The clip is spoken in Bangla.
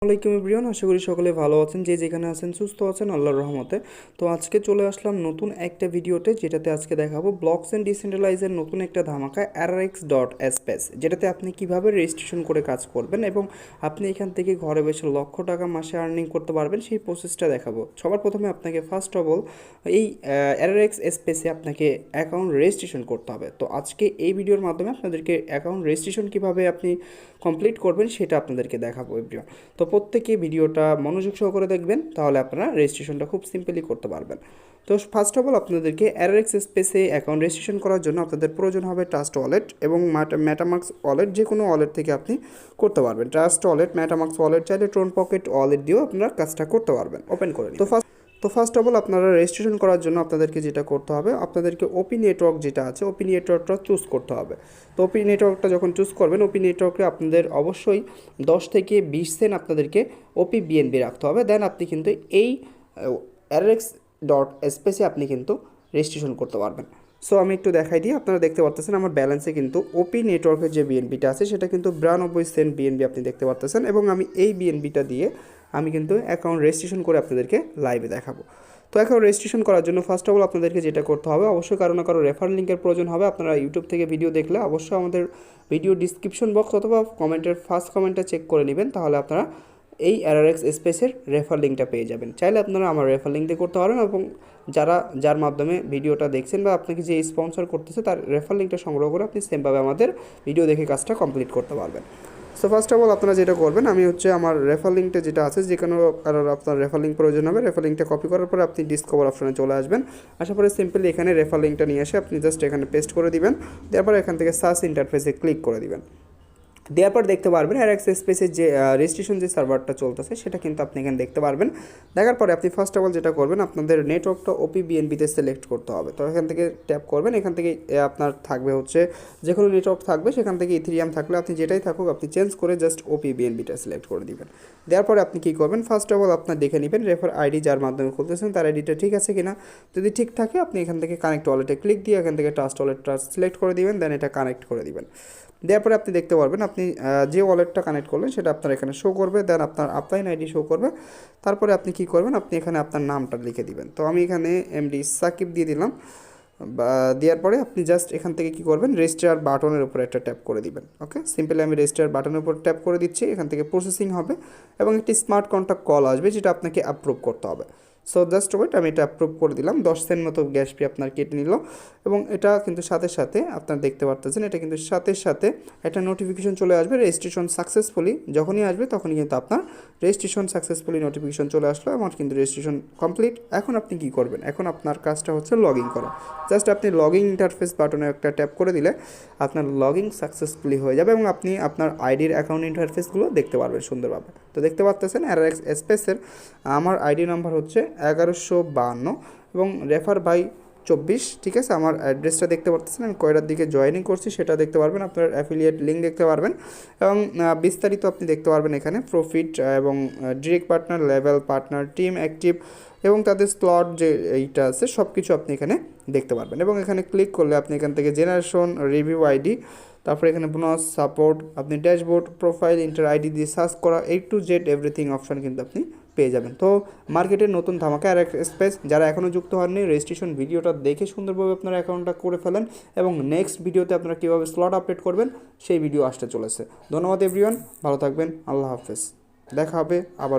আসসালামাইকুম এভরিওয়ান, আশা করি সকলে ভালো আছেন। যে যেখানে আছেন সুস্থ আছেন, আল্লাহর রহমতে। তো আজকে চলে আসলাম নতুন একটা ভিডিওতে, যেটাতে আজকে দেখাবো ব্লকস অ্যান্ড ডিসেন্ট্রালাইজের নতুন একটা ধামাকা অ্যারারেক্স ডট এসপেস যেটাতে আপনি কীভাবে রেজিস্ট্রেশন করে কাজ করবেন এবং আপনি এখান থেকে ঘরে বসে লক্ষ টাকা মাসে আর্নিং করতে পারবেন, সেই প্রসেসটা দেখাবো। সবার প্রথমে আপনাকে ফার্স্ট অফ অল এই অ্যারারেক্স স্পেসে আপনাকে অ্যাকাউন্ট রেজিস্ট্রেশন করতে হবে। তো আজকে এই ভিডিওর মাধ্যমে আপনাদেরকে অ্যাকাউন্ট রেজিস্ট্রেশন কীভাবে আপনি কমপ্লিট করবেন, সেটা আপনাদেরকে দেখাবো এভরিওয়ান। তো প্রত্যেকে ভিডিওটা মনোযোগ সহকারে দেখবেন, তাহলে আপনারা রেজিস্ট্রেশনটা খুব সিম্পলি করতে পারবেন। তো ফার্স্ট অফ অল আপনাদেরকে অ্যারেক্স স্পেসে অ্যাকাউন্ট রেজিস্ট্রেশন করার জন্য আপনাদের প্রয়োজন হবে ট্রাস্ট ওয়ালেট এবং ম্যাটামার্কস ওয়ালেট যে কোনো ওয়ালেট থেকে আপনি করতে পারবেন। ট্রাস্ট ওয়ালেট ম্যাটামার্কস ওয়ালেট চাইলে ট্রোন পকেট ওয়ালেট দিয়েও আপনারা কাজটা করতে পারবেন। ওপেন করে তো ফার্স্ট তো ফার্স্ট অফ অল আপনারা রেজিস্ট্রেশন করার জন্য আপনাদেরকে যেটা করতে হবে, আপনাদেরকে ওপি নেটওয়ার্ক যেটা আছে ওপি নেটওয়ার্কটা চুজ করতে হবে। তো ওপি নেটওয়ার্কটা যখন চুজ করবেন ওপি নেটওয়ার্কে আপনাদের অবশ্যই দশ থেকে বিশ সেন্ট আপনাদেরকে ওপি বিএনবি রাখতে হবে। দেন আপনি কিন্তু এই অ্যারেক্স ডট স্পেসে আপনি কিন্তু রেজিস্ট্রেশন করতে পারবেন। সো আমি একটু দেখাই দিই, আপনারা দেখতে পারতেছেন আমার ব্যালেন্সে কিন্তু ওপি নেটওয়ার্কের যে বিএনবিটা আছে, সেটা কিন্তু বিরানব্বই সেন্ট বিএনবি আপনি দেখতে পারতেছেন এবং আমি এই বিএনবিটা দিয়ে আমি কিন্তু অ্যাকাউন্ট রেজিস্ট্রেশন করে আপনাদেরকে লাইভে দেখাবো। তো অ্যাকাউন্ট রেজিস্ট্রেশন করার জন্য ফার্স্ট অফ অল আপনাদেরকে যেটা করতে হবে, অবশ্যই কারও না কারও রেফার লিঙ্কের প্রয়োজন হবে। আপনারা ইউটিউব থেকে ভিডিও দেখলে অবশ্যই আমাদের ভিডিও ডিসক্রিপশন বক্স অথবা কমেন্টের ফার্স্ট কমেন্টটা চেক করে নেবেন, তাহলে আপনারা এই অ্যারারেক্স স্পেসের রেফার লিঙ্কটা পেয়ে যাবেন। চাইলে আপনারা আমার রেফার লিঙ্ক দিয়ে করতে পারেন এবং যারা, যার মাধ্যমে ভিডিওটা দেখছেন বা আপনাকে যে স্পন্সর করতেছে, তার রেফার লিঙ্কটা সংগ্রহ করে আপনি সেমভাবে আমাদের ভিডিও দেখে কাজটা কমপ্লিট করতে পারবেন। সো ফার্স্ট অফ অল আপনারা যেটা করবেন, আমি হচ্ছে আমার রেফার লিঙ্কটা যেটা আছে, যে কোনো কারোর আপনার রেফার লিঙ্ক প্রয়োজন হবে রেফার লিঙ্কটা কপি করার পরে আপনি ডিসকভার অপশনে চলে আসবেন। আসার পরে সিম্পলি এখানে রেফার লিঙ্কটা নিয়ে এসে আপনি জাস্ট এখানে পেস্ট করে দিবেন তারপরে এখান থেকে সার্চ ইন্টারফেসে ক্লিক করে দিবেন। দেওয়ার পর দেখতে পারবেন আর এক্স স্পেসের যে রেজিস্ট্রেশন যে সার্ভারটা চলতেছে, সেটা কিন্তু আপনি এখানে দেখতে পারবেন। দেখার পরে আপনি ফার্স্ট অফ অল যেটা করবেন, আপনাদের নেটওয়ার্কটা ওপি বিএনবিতে সিলেক্ট করতে হবে। তো এখান থেকে ট্যাপ করবেন, এখান থেকে আপনার থাকবে হচ্ছে যে কোনো নেটওয়ার্ক থাকবে, সেখান থেকে ইথিরিয়াম থাকলে আপনি যেটাই থাকুক, আপনি চেঞ্জ করে জাস্ট ওপি বিএনবিটা সিলেক্ট করে দিবেন। দেওয়ার পরে আপনি কী করবেন ফার্স্ট অফ অল আপনার দেখে নেবেন রেফার আইডি যার মাধ্যমে খুলতেছেন, তার আইডিটা ঠিক আছে কিনা। যদি ঠিক থাকে, আপনি এখান থেকে কানেক্ট ওয়ালেটে ক্লিক দিয়ে এখান থেকে ট্রাস্ট ওয়ালেটটা সিলেক্ট করে দিবেন দেন এটা কানেক্ট করে দিবেন। দেওয়ার পরে আপনি দেখতে পারবেন, আপনি আহ, যে ওয়ালেটটা কানেক্ট করলেন সেটা আপনার এখানে শো করবে দেন আপনার আপলাইন আইডি শো করবে। তারপরে আপনি কি করবেন? আপনি এখানে আপনার নামটা লিখে দিবেন। তো আমি এখানে এমডি সাকিব দিয়ে দিলাম। দেওয়ার পরে আপনি জাস্ট এখান থেকে কি করবেন? রেজিস্টার বাটনের উপরে একটা ট্যাপ করে দিবেন। ওকে সিম্পলি আমি রেজিস্টার বাটনের উপর ট্যাপ করে দিচ্ছি। এখান থেকে প্রসেসিং হবে এবং একটি স্মার্ট কন্ট্যাক্ট কল আসবে যেটা আপনাকে অ্যাপ্রুভ করতে হবে। সো জাস্ট ওয়েট আমি এটা অ্যাপ্রুভ করে দিলাম। দশ সেন্ট মতো গ্যাস ফি আপনার কেটে নিল। এবং এটা কিন্তু সাথে সাথে আপনার দেখতে পারতেছেন, এটা কিন্তু সাথে সাথে একটা নোটিফিকেশন চলে আসবে রেজিস্ট্রেশন সাকসেসফুলি যখনই আসবে তখনই কিন্তু আপনার রেজিস্ট্রেশন সাকসেসফুলি নোটিফিকেশন চলে আসলো। আমার কিন্তু রেজিস্ট্রেশন কমপ্লিট এখন আপনি কি করবেন? এখন আপনার কাজটা হচ্ছে লগ ইন করা। জাস্ট আপনি লগ ইন ইন্টারফেস বাটনে একটা ট্যাপ করে দিলে আপনার লগ ইন সাকসেসফুলি হয়ে যাবে এবং আপনি আপনার আইডির অ্যাকাউন্ট ইন্টারফেসগুলো দেখতে পারবেন সুন্দরভাবে। তো দেখতে পাচ্ছেন অ্যারাক্স স্পেসের আমার আইডি নাম্বার হচ্ছে এগারোশো বাহান্ন এবং রেফার বাই চব্বিশ, ঠিক আছে? আমার অ্যাড্রেসটা দেখতে পাচ্ছেন আমি কয়টার দিকে জয়েনিং করছি সেটা দেখতে পারবেন, আপনার অ্যাফিলিয়েট লিঙ্ক দেখতে পারবেন এবং বিস্তারিত আপনি দেখতে পারবেন এখানে প্রফিট এবং direct partner level partner team active এবং তাদের স্লট যে এইটা আছে সব কিছু আপনি এখানে দেখতে পারবেন এবং এখানে ক্লিক করলে আপনি এখান থেকে জেনারেশন রিভিউ আইডি তারপরে এখানে বোনাস সাপোর্ট আপনি ড্যাশবোর্ড প্রোফাইল ইন্টার আইডি দিয়ে সার্চ করা এই টু জেড এভরিথিং অপশন কিন্তু আপনি পেয়ে যাবেন। তো মার্কেটের নতুন ধামাকা আর এক স্পেস যারা এখনও যুক্ত হননি রেজিস্ট্রেশন ভিডিওটা দেখে সুন্দরভাবে আপনারা অ্যাকাউন্টটা করে ফেলেন এবং নেক্সট ভিডিওতে আপনারা কীভাবে স্লট আপডেট করবেন, সেই ভিডিও আসতে চলেছে। ধন্যবাদ এভরিওয়ান ভালো থাকবেন, আল্লাহ হাফেজ। দেখা হবে আবারও।